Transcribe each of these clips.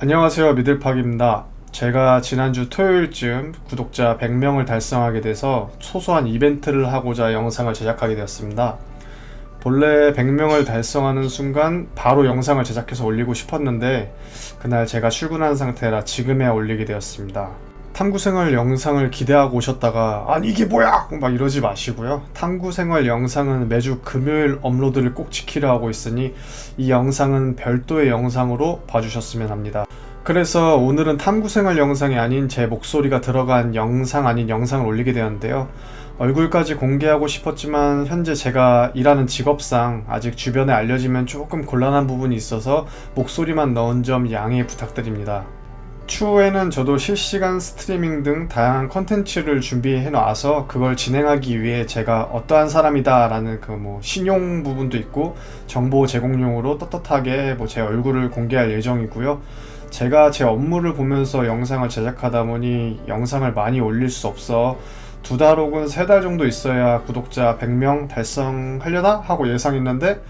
안녕하세요 미들팍입니다. 제가 지난주 토요일쯤 구독자 100명을 달성하게 돼서 소소한 이벤트를 하고자 영상을 제작하게 되었습니다. 본래 100명을 달성하는 순간 바로 영상을 제작해서 올리고 싶었는데 그날 제가 출근한 상태라 지금에 올리게 되었습니다 탐구생활 영상을 기대하고 오셨다가 아니 이게 뭐야? 막 이러지 마시고요. 탐구생활 영상은 매주 금요일 업로드를 꼭 지키려 하고 있으니 이 영상은 별도의 영상으로 봐주셨으면 합니다. 그래서 오늘은 탐구생활 영상이 아닌 제 목소리가 들어간 영상 아닌 영상을 올리게 되었는데요. 얼굴까지 공개하고 싶었지만 현재 제가 일하는 직업상 아직 주변에 알려지면 조금 곤란한 부분이 있어서 목소리만 넣은 점 양해 부탁드립니다 추후에는 저도 실시간 스트리밍 등 다양한 컨텐츠를 준비해 놔서 그걸 진행하기 위해 제가 어떠한 사람이다라는 그 뭐 신용 부분도 있고 정보 제공용으로 떳떳하게 뭐 제 얼굴을 공개할 예정이고요. 제가 제 업무를 보면서 영상을 제작하다 보니 영상을 많이 올릴 수 없어 두 달 혹은 세 달 정도 있어야 구독자 100명 달성하려나 하고 예상했는데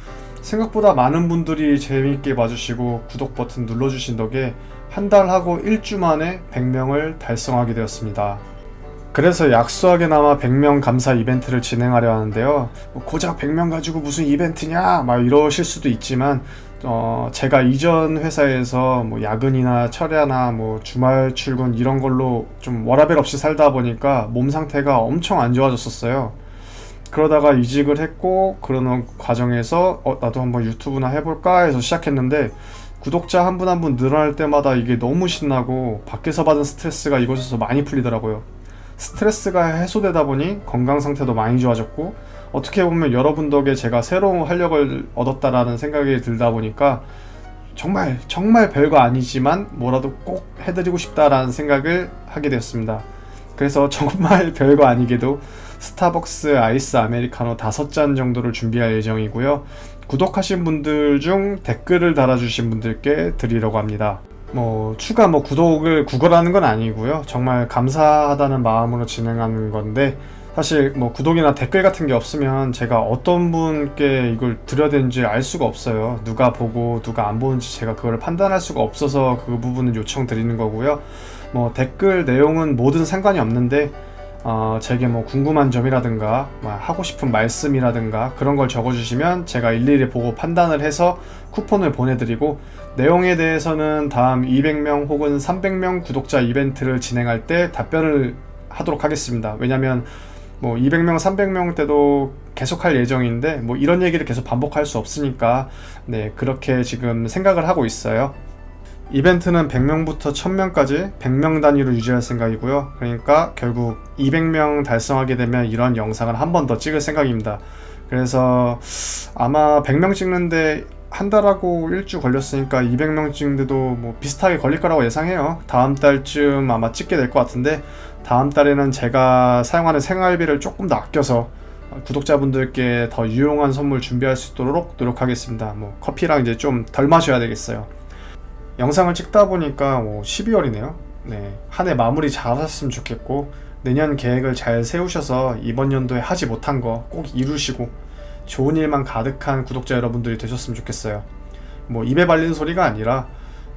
생각보다 많은 분들이 재미있게 봐주시고 구독 버튼 눌러주신 덕에 한 달 하고 1주 만에 100명을 달성하게 되었습니다. 그래서 약소하게나마 100명 감사 이벤트를 진행하려 하는데요. 뭐 고작 100명 가지고 무슨 이벤트냐? 막 이러실 수도 있지만, 어, 제가 이전 회사에서 뭐 야근이나 철야나 뭐 주말 출근 이런 걸로 좀 워라밸 없이 살다 보니까 몸 상태가 엄청 안 좋아졌었어요. 그러다가 이직을 했고 그러는 과정에서 어, 나도 한번 유튜브나 해볼까 해서 시작했는데 구독자 한 분 한 분 늘어날 때마다 이게 너무 신나고 밖에서 받은 스트레스가 이곳에서 많이 풀리더라고요. 스트레스가 해소되다 보니 건강 상태도 많이 좋아졌고 어떻게 보면 여러분 덕에 제가 새로운 활력을 얻었다라는 생각이 들다 보니까 정말 정말 별거 아니지만 뭐라도 꼭 해드리고 싶다라는 생각을 하게 되었습니다. 그래서 정말 별거 아니게도 스타벅스 아이스 아메리카노 다섯 잔 정도를 준비할 예정이고요. 구독하신 분들 중 댓글을 달아주신 분들께 드리려고 합니다. 뭐 추가 뭐 구독을 구걸하는 건 아니고요. 정말 감사하다는 마음으로 진행하는 건데 사실 뭐 구독이나 댓글 같은 게 없으면 제가 어떤 분께 이걸 드려야 되는지 알 수가 없어요. 누가 보고 누가 안 보는지 제가 그걸 판단할 수가 없어서 그 부분은 요청 드리는 거고요. 뭐 댓글 내용은 뭐든 상관이 없는데 어, 제게 뭐 궁금한 점이라든가 뭐 하고 싶은 말씀이라든가 그런 걸 적어주시면 제가 일일이 보고 판단을 해서 쿠폰을 보내드리고 내용에 대해서는 다음 200명 혹은 300명 구독자 이벤트를 진행할 때 답변을 하도록 하겠습니다. 왜냐면 뭐 200명, 300명 때도 계속 할 예정인데 뭐 이런 얘기를 계속 반복할 수 없으니까 네 그렇게 지금 생각을 하고 있어요. 이벤트는 100명부터 1000명까지 100명 단위로 유지할 생각이고요. 그러니까 결국 200명 달성하게 되면 이런 영상을 한 번 더 찍을 생각입니다. 그래서 아마 100명 찍는데 한 달하고 일주 걸렸으니까 200명 찍는데도 뭐 비슷하게 걸릴 거라고 예상해요. 다음 달쯤 아마 찍게 될 것 같은데 다음 달에는 제가 사용하는 생활비를 조금 더 아껴서 구독자분들께 더 유용한 선물 준비할 수 있도록 노력하겠습니다. 뭐 커피랑 이제 좀 덜 마셔야 되겠어요. 영상을 찍다 보니까 뭐 12월이네요. 네. 한 해 마무리 잘 하셨으면 좋겠고 내년 계획을 잘 세우셔서 이번 연도에 하지 못한 거 꼭 이루시고 좋은 일만 가득한 구독자 여러분들이 되셨으면 좋겠어요. 뭐 입에 발린 소리가 아니라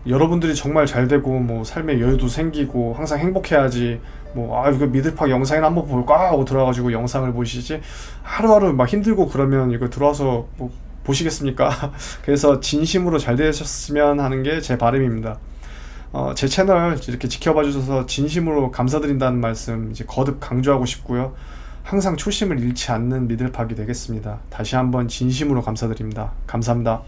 여러분들이 정말 잘 되고 뭐 삶의 여유도 생기고 항상 행복해야지 뭐아 이거 미드팍 영상이나 한번 볼까 하고 들어와가지고 영상을 보시지 하루하루 막 힘들고 그러면 이거 들어와서 뭐 보시겠습니까? 그래서 진심으로 잘 되셨으면 하는 게 제 바람입니다. 어, 제 채널 이렇게 지켜봐 주셔서 진심으로 감사드린다는 말씀 이제 거듭 강조하고 싶고요. 항상 초심을 잃지 않는 미들팍이 되겠습니다. 다시 한번 진심으로 감사드립니다. 감사합니다.